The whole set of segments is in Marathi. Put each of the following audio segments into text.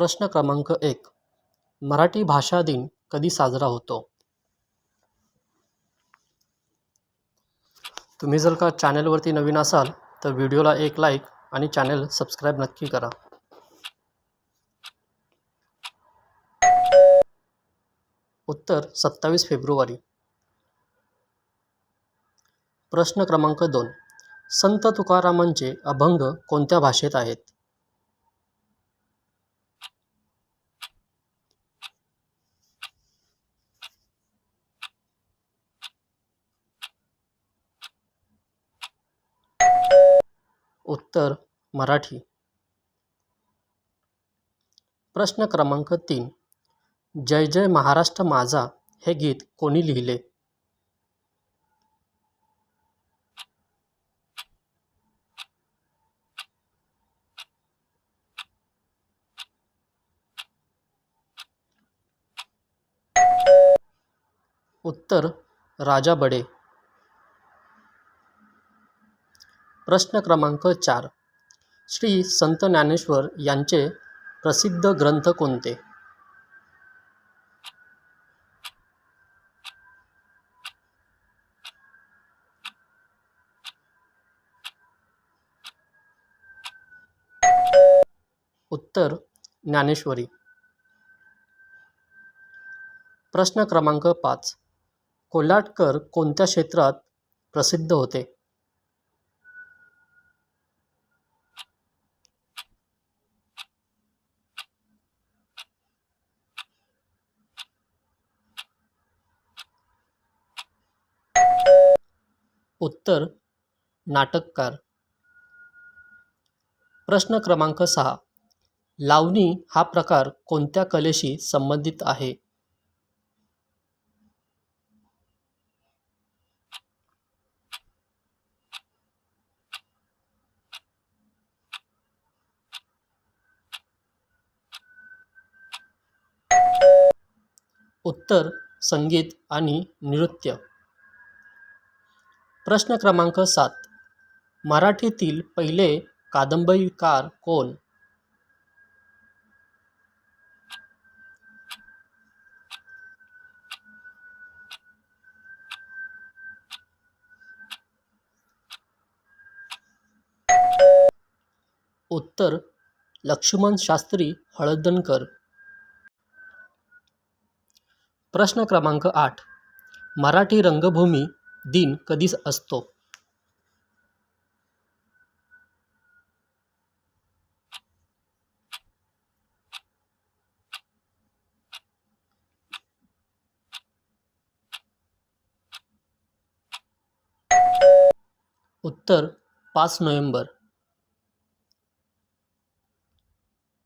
प्रश्न क्रमांक एक. मराठी भाषा दिन कधी साजरा होतो? तुम्ही जर का चॅनलवरती नवीन असाल तर व्हिडिओला एक लाईक आणि चॅनल सबस्क्राईब नक्की करा. उत्तर सत्तावीस फेब्रुवारी. प्रश्न क्रमांक दोन. संत तुकारामांचे अभंग कोणत्या भाषेत आहेत? उत्तर मराठी. प्रश्न क्रमांक तीन. जय जय महाराष्ट्र माझा हे गीत कोणी लिहिले? उत्तर राजा बडे. प्रश्न क्रमांक चार. श्री संत ज्ञानेश्वर यांचे प्रसिद्ध ग्रंथ कोणते? उत्तर ज्ञानेश्वरी. प्रश्न क्रमांक पाच. कोल्हाटकर कोणत्या क्षेत्रात प्रसिद्ध होते? उत्तर नाटककार. प्रश्न क्रमांक सहा. लावणी हा प्रकार कोणत्या कलेशी संबंधित आहे? उत्तर संगीत आणि नृत्य. प्रश्न क्रमांक सात. मराठीतील पहिले कादंबरीकार कोण? उत्तर लक्ष्मण शास्त्री हळदणकर. प्रश्न क्रमांक आठ. मराठी रंगभूमी दिन कधी असतो. उत्तर पाच नोव्हेंबर.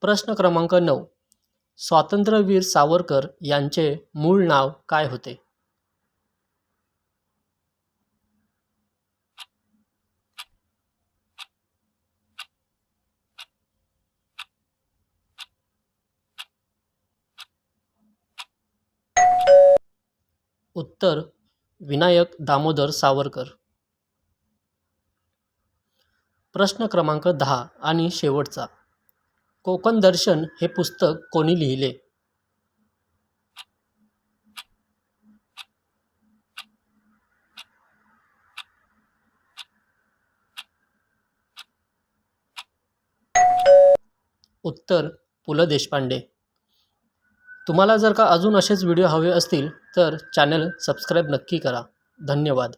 प्रश्न क्रमांक नऊ. स्वातंत्र्यवीर सावरकर यांचे मूळ नाव काय होते? उत्तर विनायक दामोदर सावरकर. प्रश्न क्रमांक दहा आणि शेवटचा. कोकण दर्शन हे पुस्तक कोणी लिहिले? उत्तर पु ल देशपांडे. तुम्हाला जर का अजून असेच व्हिडिओ हवे असतील तर चॅनल सबस्क्राईब नक्की करा. धन्यवाद.